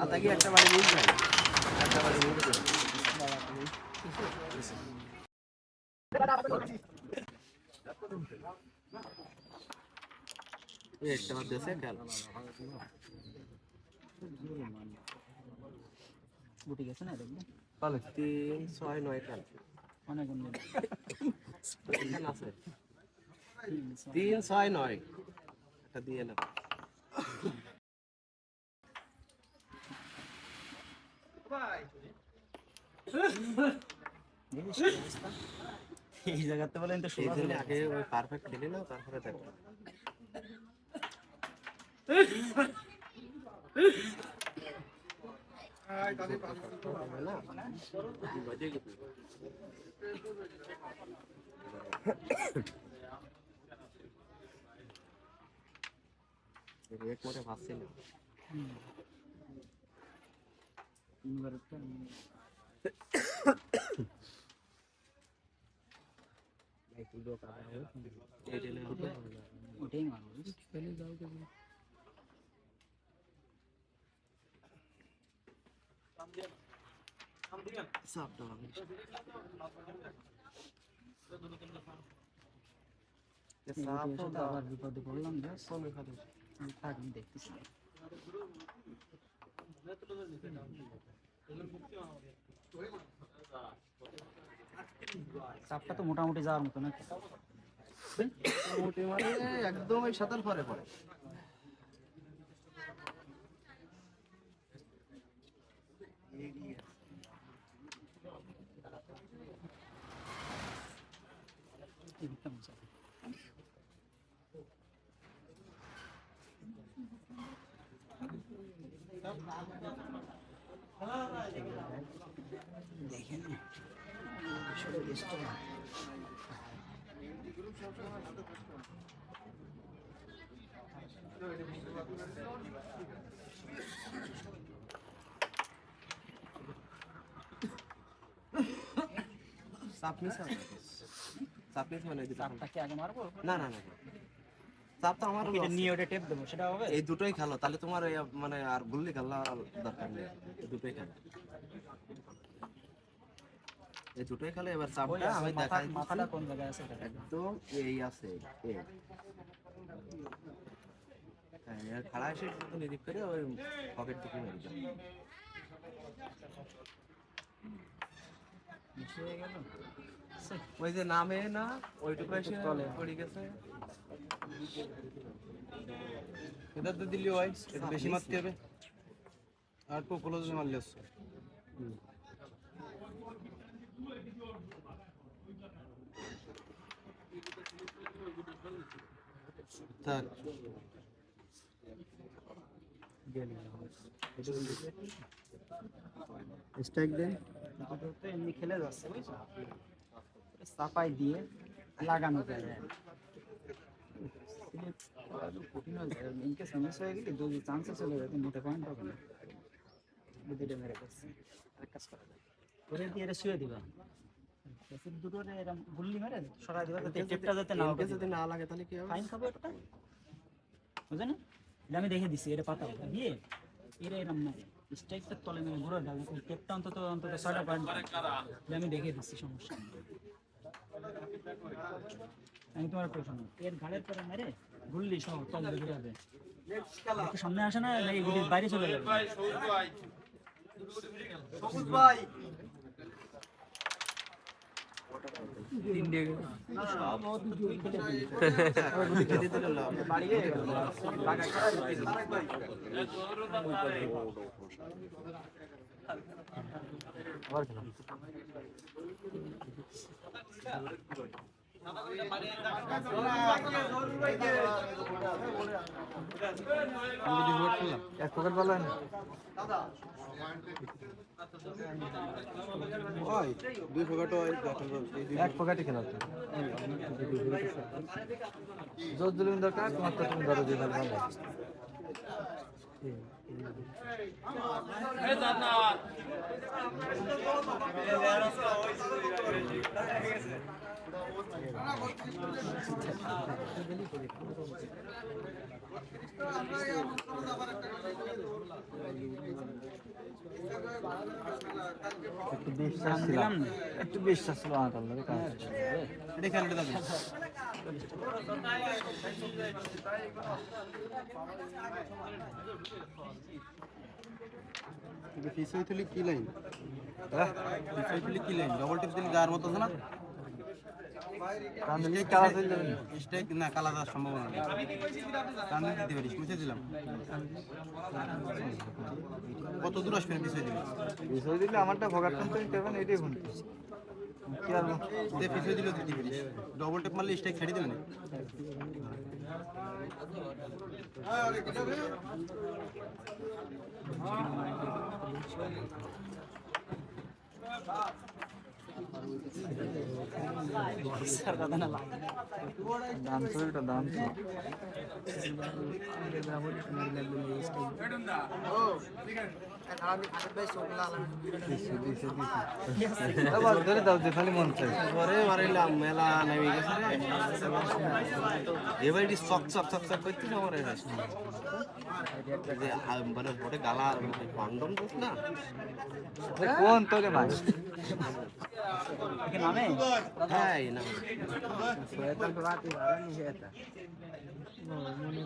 আতাকি একটা বাড়ি নিয়ে একটা বাড়ি একটা বাদ তিন ছয় নয় ডাল আছে তিন ছয় নয় দিয়ে না এই জায়গাতে বলেন তো সেই জন্য আগে ওই পারফেক্ট খেলে নাও তারপরে দেখো এই টেলে হবে ওটাই মারবো সাপটা হবে সাপ তো আবার বিপদে পড়লাম যে সোমে খাদে থাক আমি দেখতেছি চাপটা তো মোটামুটি যাওয়ার মতো নাকি? একদম ওই সাঁতার পরে পড়ে। এদিকটা মোছা দেখেন চাপ মিস হবে চাপ মিস মানে না না না। চাপ তো আমার এটা নিয়ে ওটা টেপ দেবো সেটা হবে? এই দুটোই খেলো তাহলে তোমার মানে আর গুল্লি খেলা দরকার নেই। দুটোই খেলো। এই দুটোই খেলো এবার চাপটা আমি দেখাই মাথাটা কোন জায়গায় আছে একদম এই আছে এই। হ্যাঁ খাড়া এসে করে ওই পকেট থেকে মেরে ওই যে নামে না ওইটুকু এসে। পড়ে গেছে। এটার তো দিল্লি হয় একটু বেশি মারতে হবে। আর একটু ক্লোজ মারলে আসছে থাক। স্ট্রাইক দেন। এমনি খেলে যাচ্ছে বুঝছ? চাপাই দিয়ে লাগানো যায়। কঠিন হয়ে যায় হয়ে দু চান্সে চলে না দিয়ে শুয়ে দিবা এসিড দুটো এরকম গুল্লি যাতে না না লাগে তাহলে কি বুঝে না আমি দেখে দিছি এটা পাতা দিয়ে এরা এরম মারে স্ট্রাইকটা তলে মেরে ঘুরে দাও টেপটা অন্তত অন্তত ছয়টা পয়েন্ট আমি দেখে দিচ্ছি সমস্যা। আমি তোমার একটা শোনো এর পরে মেরে তলে ঘুরে যাবে সামনে আসে না গুলির বাইরে চলে যাবে? সব ও দুটো খেলে এক পকেট ভালো না ওই দুই পকেট এক পকেটে কেনা জোর দিলে দরকার, তোমার তো তুমি ধরো যে ভালো একটু বিশ্বাস ছিলাম একটু বিশ্বাস ছিল আমার আল্লাহর কাজ এটা ফিস হইছিল কি লাইন ফিস হইছিল কি লাইন ডবল টিপ দিলে গায়ের মতো আছে না? কান্দলি কালা স্টেক না কালা দেওয়ার সম্ভাবনা নেই। কান্দে দিতে পারিস মুছে দিলাম। কত দূর আসবে পিছিয়ে দিলে বিষয় দিলে আমারটা ভগার টান দেবেন এটাই ভুল। কি আর পিছিয়ে দিলেও দিতে পারিস। ডবল টেপ মারলে স্টেক ছেড়ে দেবে না দাম তো এটা দাম। তো ধরে দাও যে খালি মন চাই পরে মারিলাম মেলা নেমে গেছে এবার চক চক চক চক পরে গালা পান্ডম না কোন তোরে মাছ নামে হ্যাঁ এই না শয়তান তো রাতে ভাড়া নিয়ে যেতা মনে